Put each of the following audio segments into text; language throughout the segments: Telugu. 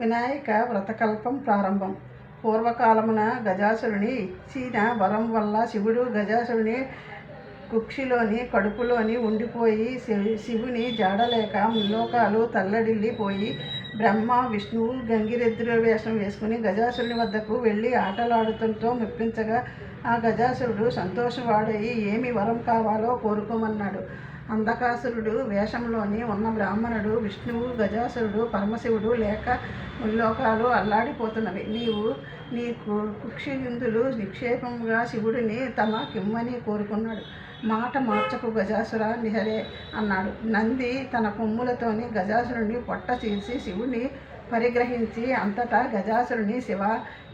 వినాయక వ్రతకల్పం ప్రారంభం. పూర్వకాలమున గజాసురుని ఇచ్చిన వరం వల్ల శివుడు గజాసురుని కుక్షిలోని కడుపులోని ఉండిపోయి శివుని జాడలేక ముల్లోకాలు తల్లడిల్లిపోయి బ్రహ్మ విష్ణువు గంగిరెద్దుల వేషం వేసుకుని గజాసురుని వద్దకు వెళ్ళి ఆటలాడుతుంటూ మెప్పించగా ఆ గజాసురుడు సంతోషవాడయి ఏమి వరం కావాలో కోరుకోమన్నాడు. అంధకాసురుడు వేషంలోని ఉన్న బ్రాహ్మణుడు విష్ణువు గజాసురుడు పరమశివుడు లేక లోకాలు అల్లాడిపోతున్నవి. నీవు నీ కు- కుక్షిందులు నిక్షేపంగా శివుడిని తమ కిమ్మని కోరుకున్నాడు. మాట మార్చకు గజాసుర నిహరే అన్నాడు. నంది తన కొమ్ములతోని గజాసురుని పొట్ట చేసి శివుని పరిగ్రహించి అంతటా గజాసురుని శివ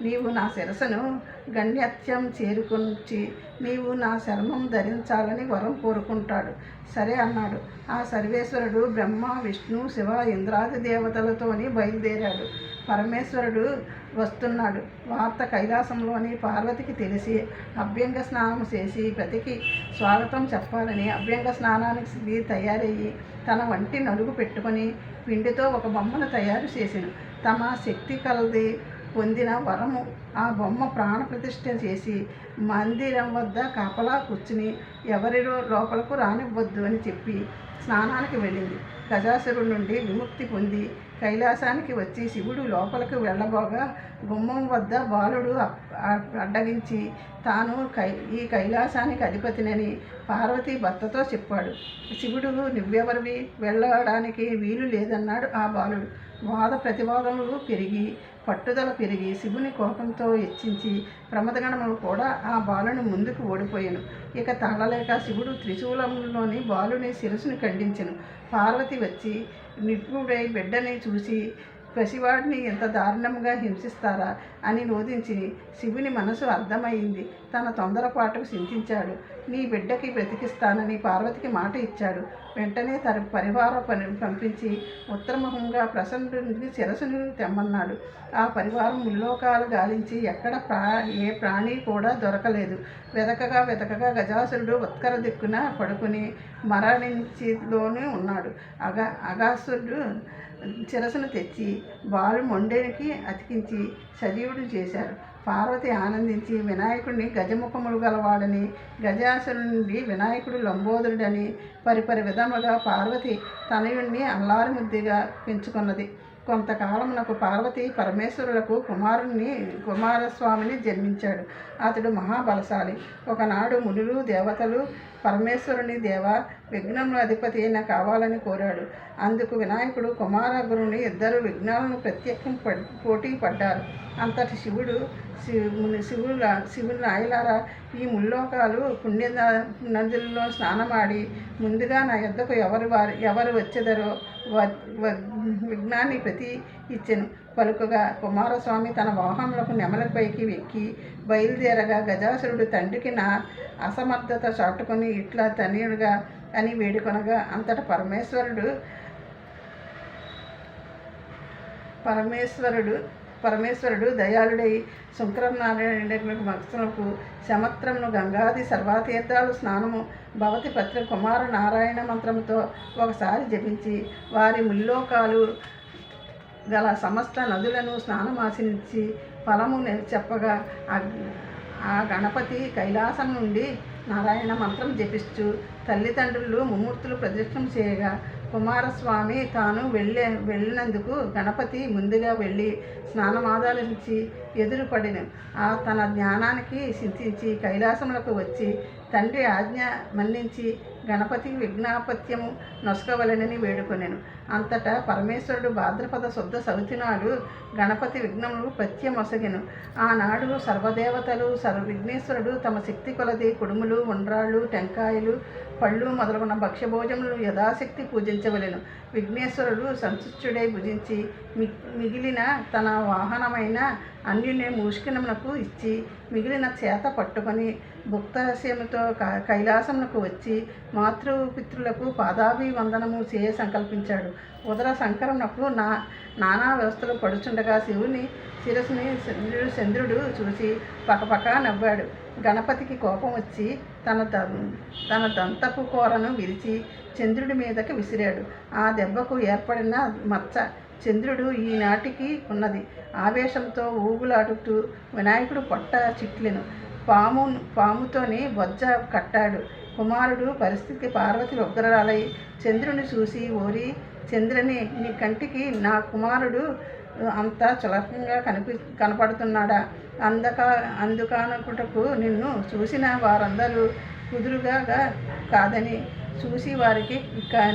నీవు నా శిరసను గణ్యత్యం చేరుకుంచి నీవు నా శర్మం ధరించాలని వరం కోరుకుంటాడు. సరే అన్నాడు. ఆ సర్వేశ్వరుడు బ్రహ్మ విష్ణు శివ ఇంద్రాది దేవతలతోని బయలుదేరాడు. పరమేశ్వరుడు వస్తున్నాడు. వార్త కైలాసంలోని పార్వతికి తెలిసి అభ్యంగ స్నానం చేసి ప్రతికి స్వాగతం చెప్పాలని అభ్యంగ స్నానానికి తయారయ్యి తన వంటి నలుగు పెట్టుకొని పిండితో ఒక బొమ్మను తయారు చేసిన తమ శక్తి కలది పొందిన వరము. ఆ బొమ్మ ప్రాణప్రతిష్ఠ చేసి మందిరం వద్ద కాపలా కూర్చుని ఎవరిలో లోపలకు రానివ్వద్దు అని చెప్పి స్నానానికి వెళ్ళింది. గజాసురుడి నుండి విముక్తి పొంది కైలాసానికి వచ్చి శివుడు లోపలికి వెళ్ళబోగా గుమ్మం వద్ద బాలుడు అడ్డగించి తాను కై ఈ కైలాసానికి అధిపతినని పార్వతి భర్తతో చెప్పాడు. శివుడు నువ్వెవరివి? వెళ్ళడానికి వీలు లేదన్నాడు ఆ బాలుడు. వాద ప్రతివాదములు పెరిగి పట్టుదల పెరిగి శివుని కోపంతో హెచ్చించి ప్రమదగణములు కూడా ఆ బాలుని ముందుకు ఓడిపోయాను. ఇక తాళలేక శివుడు త్రిశూలంలోని బాలుని శిరస్సును ఖండించను. పార్వతి వచ్చి నిపుణుడై బిడ్డని చూసి పసివాడిని ఎంత దారుణంగా హింసిస్తారా అని రోధించి శివుని మనసు అర్థమైంది తన తొందరపాటుకు చింతించాడు. నీ బిడ్డకి బ్రతికిస్తానని పార్వతికి మాట ఇచ్చాడు. వెంటనే తన పరివార పని పంపించి ఉత్తరముఖంగా ప్రసన్నుడిని శిరసును తెమ్మన్నాడు. ఆ పరివారం ముల్లోకాలు గాలించి ఎక్కడ ప్రా ఏ ప్రాణి కూడా దొరకలేదు. వెతకగా వెతకగా గజాసురుడు ఉత్కర దిక్కున పడుకుని మరణించిలోనే ఉన్నాడు. అగా అగాసురుడు చిరసను తెచ్చి బాలు మొండేనికి అతికించి సజీవుడు చేశారు. పార్వతి ఆనందించి వినాయకుడిని గజముఖములు గలవాడని గజాసురు నుండి వినాయకుడు లంబోదరుడని పరిపరి విధముగా పార్వతి తనయుణ్ణి అల్లారి ముద్దిగా పెంచుకున్నది. కొంతకాలమునకు పార్వతి పరమేశ్వరులకు కుమారుణ్ణి కుమారస్వామిని జన్మించాడు. అతడు మహాబలశాలి. ఒకనాడు మునులు దేవతలు పరమేశ్వరుని దేవ విఘ్నముల అధిపతి అయిన కావాలని కోరాడు. అందుకు వినాయకుడు కుమారగురుని ఇద్దరు విఘ్నాలను ప్రత్యేకం పడ్ పోటీ పడ్డారు. అంతటి శివుడు శివుని శివుల శివుని నాయలారా ఈ ముల్లోకాలు పుణ్య నదుల్లో స్నానమాడి ముందుగా నా యొద్దకు ఎవరు వారు ఎవరు వచ్చేదరో వ- విఘ్నాన్ని ప్రతి ఇచ్చాను. పలుకగా కుమారస్వామి తన వాహనములకు నెమలపైకి ఎక్కి బయలుదేరగా గజాసురుడు తండ్రికి నా అసమర్థత చాటుకొని ఇట్లా తనయుడుగా అని వేడుకొనగా అంతట పరమేశ్వరుడు పరమేశ్వరుడు పరమేశ్వరుడు దయాళుడై శంకరనారాయణ భక్తులకు శమత్రమును గంగాది సర్వాతీర్థాలు స్నానము భవతి పత్రి కుమార నారాయణ మంత్రముతో ఒకసారి జపించి వారి ముల్లోకాలు గల సమస్త నదులను స్నానమాచరించి ఫలము చెప్పగా ఆ- ఆ గణపతి కైలాసం నుండి నారాయణ మంత్రం జపిస్తూ తల్లిదండ్రులు ముమ్మూర్తులు ప్రదక్షిణం చేయగా కుమారస్వామి తాను వెళ్ళే వెళ్ళినందుకు గణపతి ముందుగా వెళ్ళి స్నానమాదాలించి ఎదురుపడిన. ఆ తన జ్ఞానానికి సిద్ధించి కైలాసములకు వచ్చి తండ్రి ఆజ్ఞ మన్నించి గణపతి విజ్ఞాపత్యము నొసకవలెనని వేడుకొనెను. అంతటా పరమేశ్వరుడు భాద్రపద శుద్ధ సవితినాడు నాడు గణపతి విఘ్నములు ప్రత్యమొసగెను. ఆనాడు సర్వదేవతలు సర్వ విఘ్నేశ్వరుడు తమ శక్తి కొలది కుడుములు ఉండ్రాళ్ళు టెంకాయలు పళ్ళు మొదలగున భక్ష్యభోజములు యథాశక్తి పూజించవలెను. విఘ్నేశ్వరుడు సంతుష్టుడై భుజించి మి మిగిలిన తన వాహనమైన అన్యుని మూష్కినమునకు ఇచ్చి మిగిలిన చేత పట్టుకొని భుక్తరస్యముతో కైలాసమునకు వచ్చి మాతృపితృలకు పాదాభివందనము చేయ సంకల్పించాడు. ఉదర సంకరమునప్పుడు నా నానా వ్యవస్థలు పడుచుండగా శివుని శిరస్సుని చంద్రుడు చంద్రుడు చూసి పకపక నవ్వాడు. గణపతికి కోపం వచ్చి తన ద- తన దంతపు కూరను విరిచి చంద్రుడి మీదకి విసిరాడు. ఆ దెబ్బకు ఏర్పడిన మచ్చ చంద్రుడు ఈనాటికి ఉన్నది. ఆవేశంతో ఊగులాడుతూ వినాయకుడు పొట్ట చిట్లెను పాము పాముతోని బొజ్జ కట్టాడు. కుమారుడు పరిస్థితి పార్వతి ఉగ్రరాలై చంద్రుని చూసి ఓరి చంద్రుని నీ కంటికి నా కుమారుడు అంత చులకంగా కనిపి కనపడుతున్నాడా? అందక అందుకానుకుటకు నిన్ను చూసిన వారందరూ కుదురుగా కాదని చూసి వారికి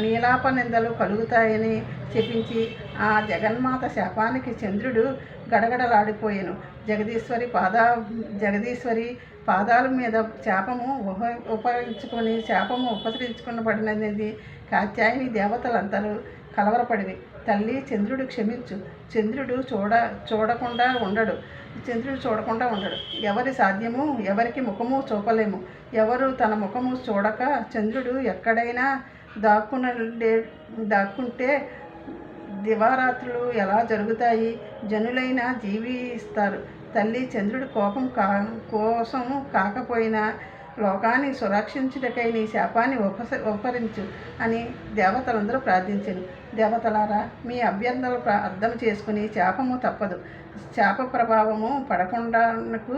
నీలాప నిందలు కలుగుతాయని చెప్పించి ఆ జగన్మాత శాపానికి చంద్రుడు గడగడలాడిపోయాను. జగదీశ్వరి పాద జగదీశ్వరి పాదాల మీద శాపము ఉప ఉపయోగించుకొని శాపము ఉపసరించుకునబడినది కాత్యాయని దేవతలందరూ కలవరపడివి తల్లి చంద్రుడు క్షమించు. చంద్రుడు చూడ చూడకుండా ఉండడు. చంద్రుడు చూడకుండా ఉండడు. ఎవరి సాధ్యము ఎవరికి ముఖము చూపలేము. ఎవరు తన ముఖము చూడక చంద్రుడు ఎక్కడైనా దాక్కున దాక్కుంటే దివారాత్రులు ఎలా జరుగుతాయి? జనులైన జీవిస్తారు. తల్లి చంద్రుడి కోపం కా కోసం కాకపోయినా లోకాన్ని సురక్షించుటకై నీ శాపాన్ని ఉపస ఉపరించు అని దేవతలందరూ ప్రార్థించారు దేవతలారా మీ అభ్యర్థనలు అర్థం చేసుకుని శాపము తప్పదు. శాప ప్రభావము పడకుండానకు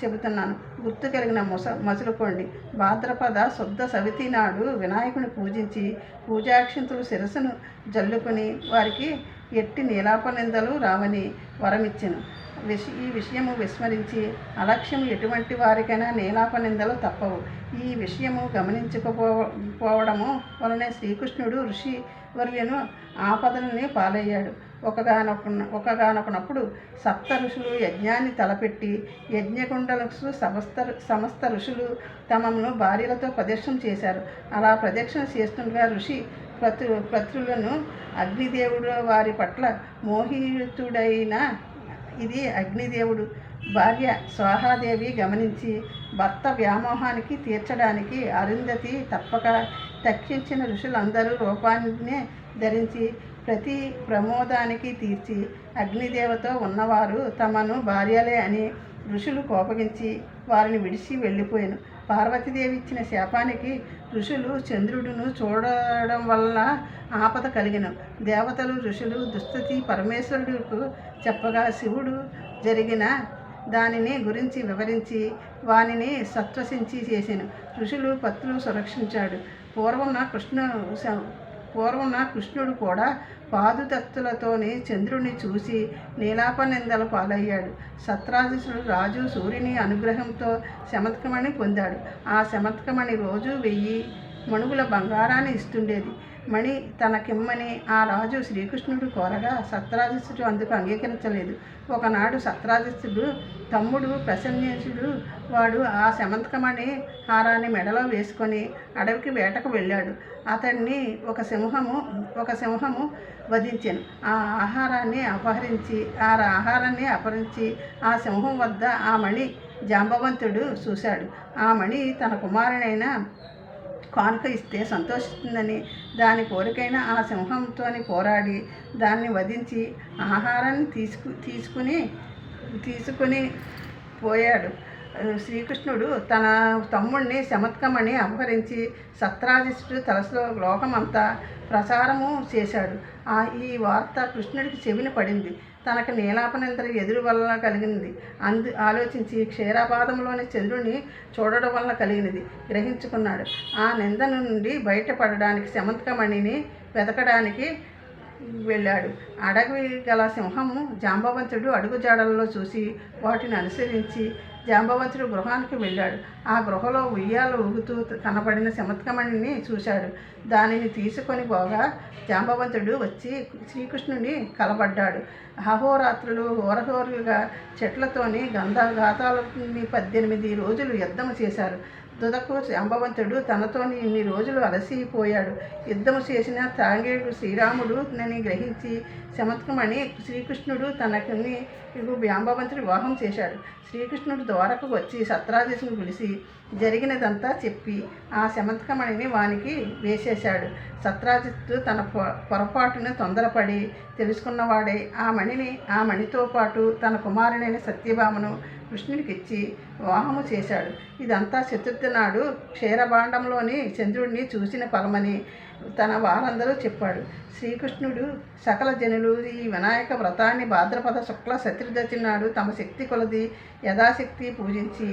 చెబుతున్నాను. గుర్తు కలిగిన ముస మసులుకోండి. భాద్రపద శుద్ధ సవితి నాడు వినాయకుని పూజించి పూజాక్షింతులు శిరస్సును జల్లుకొని వారికి ఎట్టి నీలాపనిందలు రావని వరమిచ్చెను. విష ఈ విషయము విస్మరించి అలక్ష్యం ఎటువంటి వారికైనా నీలాపనిందలు తప్పవు. ఈ విషయము గమనించకపోవడము వలనే శ్రీకృష్ణుడు ఋషి వర్యను ఆపదలని పాలయ్యాడు. ఒకగానొక ఒకగానొకనప్పుడు సప్త ఋషులు యజ్ఞాన్ని తలపెట్టి యజ్ఞకుండలకు సమస్త సమస్త ఋషులు తమను భార్యలతో ప్రదక్షిణ చేశారు. అలా ప్రదక్షిణ చేస్తుండగా ఋషి ప్రతు ప్రతులను అగ్నిదేవుడు వారి పట్ల మోహితుడైన ఇది అగ్నిదేవుడు. భార్య స్వాహాదేవి గమనించి భర్త వ్యామోహానికి తీర్చడానికి అరుంధతి తప్పక తక్షించిన ఋషులందరూ రూపాన్నే ధరించి ప్రతి ప్రమోదానికి తీర్చి అగ్నిదేవతో ఉన్నవారు తమను భార్యలే అని ఋషులు కోపగించి వారిని విడిచి వెళ్ళిపోయాను. పార్వతీదేవి ఇచ్చిన శాపానికి ఋషులు చంద్రుడును చూడడం వల్ల ఆపద కలిగిన దేవతలు ఋషులు దుస్థితి పరమేశ్వరుడుకు చెప్పగా శివుడు జరిగిన దానిని గురించి వివరించి వానిని సత్వసించి చేసాను ఋషులు పత్రులు సురక్షించాడు. పూర్వం కృష్ణ పూర్వం కృష్ణుడు కూడా పాదుతత్తులతోనే చంద్రుని చూసి నీలాపనిందల పాలయ్యాడు. సత్రాజిసుడు రాజు సూర్యుని అనుగ్రహంతో శమత్కమణి పొందాడు. ఆ శమత్కమణి రోజు వెయ్యి మణుగుల బంగారాన్ని ఇస్తుండేది. మణి తనకిమ్మని ఆ రాజు శ్రీకృష్ణుడు కోరగా సత్రాజిత్తుడు అందుకు అంగీకరించలేదు. ఒకనాడు సత్రాజిత్తుడు తమ్ముడు ప్రసన్నేశుడు వాడు ఆ శమంతకమణి హారాన్ని మెడలో వేసుకొని అడవికి వేటకు వెళ్ళాడు. అతన్ని ఒక సింహము ఒక సింహము వధించాను. ఆ ఆహారాన్ని అపహరించి ఆ ఆహారాన్ని అపహరించి ఆ సింహం వద్ద ఆ మణి జాంబవంతుడు చూశాడు. ఆ మణి తన కుమారుడైన కానుక ఇస్తే సంతోషిస్తుందని దాని కోరికైన ఆ సింహంతోని పోరాడి దాన్ని వధించి ఆహారాన్ని తీసుకు తీసుకుని తీసుకుని పోయాడు. శ్రీకృష్ణుడు తన తమ్ముడిని శమత్కమని అపహరించి సత్రాజిష్టుడు తలసలో లోకమంతా ప్రసారము చేశాడు. ఆ ఈ వార్త కృష్ణుడికి చెవిన పడింది. తనకు నీలాపనిందర ఎదురు వలన కలిగింది. అందు ఆలోచించి క్షీరాపాదంలోని చంద్రుని చూడడం వల్ల కలిగినది. గ్రహించుకున్నాడు. ఆ నింద నుండి బయటపడడానికి శమంతకమణిని వెతకడానికి వెళ్ళాడు. అడవి గల సింహము జాంబవంతుడు అడుగుజాడల్లో చూసి వాటిని అనుసరించి జాంబవంతుడు గృహానికి వెళ్ళాడు. ఆ గృహలో ఉయ్యాలు ఊగుతూ కనబడిన శమత్కమణిని చూశాడు. దానిని తీసుకొని పోగా జాంబవంతుడు వచ్చి శ్రీకృష్ణుని కలబడ్డాడు. అహోరాత్రులు హోరహోరులుగా చెట్లతోని గంధగాతాలని పద్దెనిమిది రోజులు యుద్ధం చేశారు. దుదకు జాంబవంతుడు తనతోని ఇన్ని రోజులు అలసిపోయాడు. యుద్ధము చేసిన తాంగేడు శ్రీరాముడు నని గ్రహించి శమత్కమణి శ్రీకృష్ణుడు తనకుని జాంబవంతుడు వివాహం చేశాడు. శ్రీకృష్ణుడు ద్వారకు వచ్చి సత్రాజిత్తును పిలిచి జరిగినదంతా చెప్పి ఆ శమంతకమణిని వానికి వేసేశాడు. సత్రాజిత్తు తన పొ- పొరపాటును తొందరపడి తెలుసుకున్నవాడే. ఆ మణిని ఆ మణితో పాటు తన కుమారుడైన సత్యభామను కృష్ణుడికిచ్చి వివాహము చేశాడు. ఇదంతా చతుర్థి నాడు క్షీరభాండంలోని చంద్రుడిని చూసిన ఫలమని తన వారందరూ చెప్పాడు. శ్రీకృష్ణుడు సకల జనులు ఈ వినాయక వ్రతాన్ని భాద్రపద శుక్ల చతుర్దశి నాడు తమ శక్తి కొలది యథాశక్తి పూజించి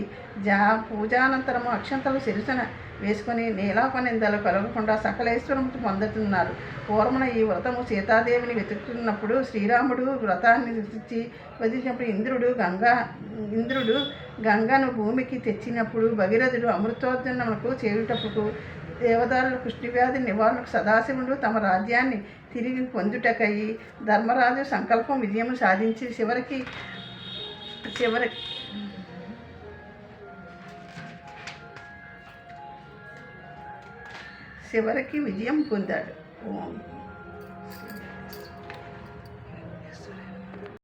జా పూజానంతరము అక్షంతలు శిరసన వేసుకుని నీలాపనిందలు కలగకుండా సకలేశ్వరము పొందుతున్నారు. పూర్వమున ఈ వ్రతము సీతాదేవిని వెతుకుతున్నప్పుడు శ్రీరాముడు వ్రతాన్ని ఇచ్చి వధించినప్పుడు ఇంద్రుడు గంగా ఇంద్రుడు గంగను భూమికి తెచ్చినప్పుడు భగీరథుడు అమృతోద్యమకు చేరుటప్పుడు దేవదారులు కృష్ణవ్యాధి నివారణకు సదాశివుడు తమ రాజ్యాన్ని తిరిగి పొందుటకై ధర్మరాజు సంకల్పం విజయం సాధించి చివరికి చివరి చివరికి విజయం పొందాడు. ఓం.